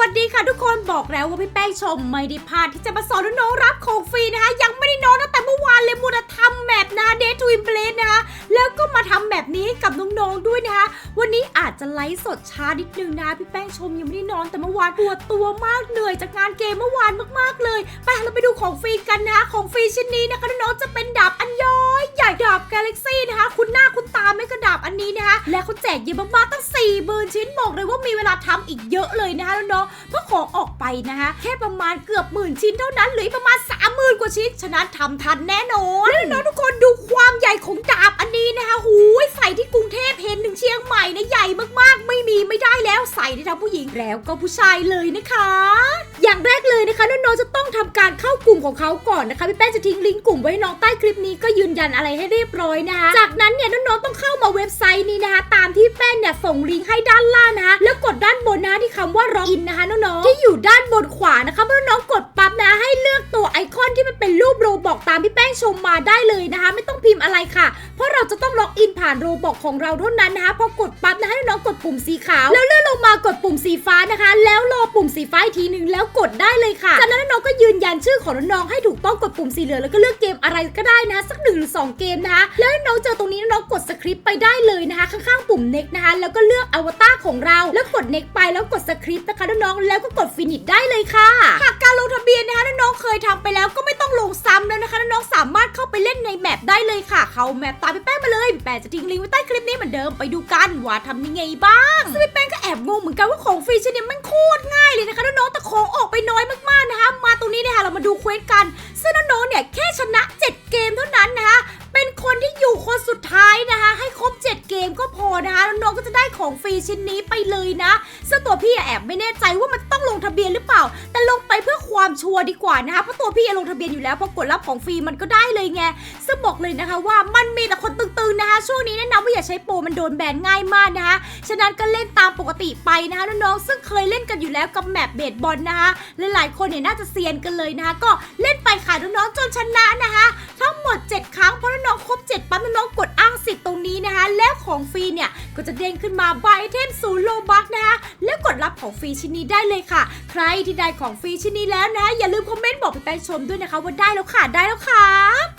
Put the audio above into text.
วัสดีค่ะทุกคนบอกแล้วว่าพี่แป้งชมไม่ได้พลาดที่จะมาสอนน้องๆรับของฟรีนะคะ ยังไม่ได้นอนตั้งแต่เมื่อวานเลยมัวแต่ทำแบบนะเดททูอิมเพลสนะคะแล้วก็มาทำแบบนี้กับน้องๆด้วยนะคะ วันนี้อาจจะไลฟ์สดช้านิดนึงนะพี่แป้งชมยังไม่ได้นอนแต่เมื่อวานปวดตัวมากเหนื่อยจากงานเกมเมื่อวานมากๆเลยไปเราไปดูของฟรีกันนะคะของฟรีชิ้นนี้นะคะน้องๆจะเป็นดาบอันย้อยใหญ่ดาบกาแล็กซี่นะคะคุณหน้า นนี้นะคะและเขาแจกเยอะมากๆตั้ง4ี่หมื่นชิ้นบอกเลยว่ามีเวลาทำอีกเยอะเลยนะคะน้องๆเพราะของออกไปนะคะแค่ประมาณเกือบหมื่นชิ้นเท่านั้นหรือประมาณ3 0,000กว่าชิ้นฉะนั้นทำทันแน่นอนและน้องทุกคนดูความใหญ่ของดาบอันนี้นะคะหูยใส่ที่กรุงเทพเห็นถึงเชียงใหม่นะใหญ่มากๆ ได้ทั้งผู้หญิงแล้วก็ผู้ชายเลยนะคะ อย่างแรกเลยนะคะน้องๆจะต้องทำการเข้ากลุ่มของเขาก่อนนะคะพี่แป้งจะทิ้งลิงก์กลุ่มไว้ให้น้องใต้คลิปนี้ก็ยืนยันอะไรให้เรียบร้อยนะคะจากนั้นเนี่ยน้องๆต้องเข้ามาเว็บไซต์นี้นะคะ ตามที่แป้งเนี่ยส่งลิงก์ให้ด้านล่างนะคะแล้วกดด้านบนนะคะที่คำว่า log in นะคะน้องๆที่อยู่ด้านบนขวานะคะเมื่อน้อง เป็นรูปโรบอกตามที่แป้งชมมาได้เลยนะคะ ไม่ต้องพิมพ์อะไรค่ะ เพราะเราจะต้องล็อกอินผ่านโรบอกของเราเท่านั้นนะคะพอกดปั๊บนะให้น้องกดปุ่มสีขาว แล้วเลื่อนลงมากดปุ่มสีฟ้านะคะ แล้วรอปุ่มสีฟ้าอีกทีหนึ่งแล้วกดได้เลยค่ะจากนั้นน้องก็ยืนยันชื่อของน้องให้ถูกต้องกดปุ่มสีเหลืองแล้วก็เลือกเกมอะไรก็ได้นะสักหนึ่งหรือสองเกมนะคะแล้วน้องเจอตรงนี้น้องกดสคริปต์ไปได้เลยนะคะข้างๆปุ่ม next นะคะแล้วก็เลือกอวตารของเราแล้วกด next ไปแล้วกดสคริปต์นะคะน้องๆแล้วก็กด finish ได้เลยค่ะหากการลงทะเบียนนะคะน้องๆเคยทำไปแล้วก็ไม่ต้องลงซ้ำแล้วนะคะน้องๆสามารถเข้าไปเล่นในแมปได้เลยค่ะ เข้าแมปตามพี่แป้งมาเลยพี่แป้งจะทิ้งลิงก์ไว้ใต้คลิปนี้เหมือนเดิมไปดูกันว่าทำยังไงบ้างซึ่งพี่แป้งก็แอบงงเหมือนกันว่าของฟรีชนเนี้มันโคตรง่ายเลยนะคะน้องๆแต่ของออกไปน้อยมากๆนะคะ มาตรงนี้เนี่ยค่ะเรามาดูเควสกัน ซึ่งน้องๆเนี่ยแค่ชนะ 7 เกมเท่านั้นนะคะเป็นคนที่อยู่คนสุดท้ายนะคะ ให้ครบ 7 เกมก็ นะคะน้องก็จะได้ของฟรีชิ้นนี้ไปเลยนะซึ่งตัวพี่แอบไม่แน่ใจว่ามันต้องลงทะเบียนหรือเปล่า แต่ลงไปเพื่อความชัวร์ดีกว่านะคะเพราะตัวพี่ลงทะเบียนอยู่แล้วพอกดรับของฟรีมันก็ได้เลยไงซึ่งบอกเลยนะคะว่ามันมีแต่คนตึงๆนะคะช่วงนี้แนะนำว่าอย่าใช้โปรมันโดนแบนง่ายมากนะคะฉะนั้นก็เล่นตามปกติไปนะคะน้องๆซึ่งเคยเล่นกันอยู่แล้วกับแมปเบสบอลนะคะหลายๆคนเนี่ยน่าจะเซียนกันเลยนะคะก็เล่นไปค่ะน้องๆจนชนะนะคะ ทั้งหมด 7 ครั้งเพราะน้องครบ 7 ปั๊บน้องกดอ้างสิทธิ์ แล้วของฟรีเนี่ย ก็จะเด้งขึ้นมาบายเทมศูนย์โลบักนะคะ แล้วกดรับของฟรีชิ้นนี้ได้เลยค่ะ ใครที่ได้ของฟรีชิ้นนี้แล้วนะ อย่าลืมคอมเมนต์บอกพี่แป้งชมด้วยนะคะ ว่าได้แล้วค่ะได้แล้วค่ะ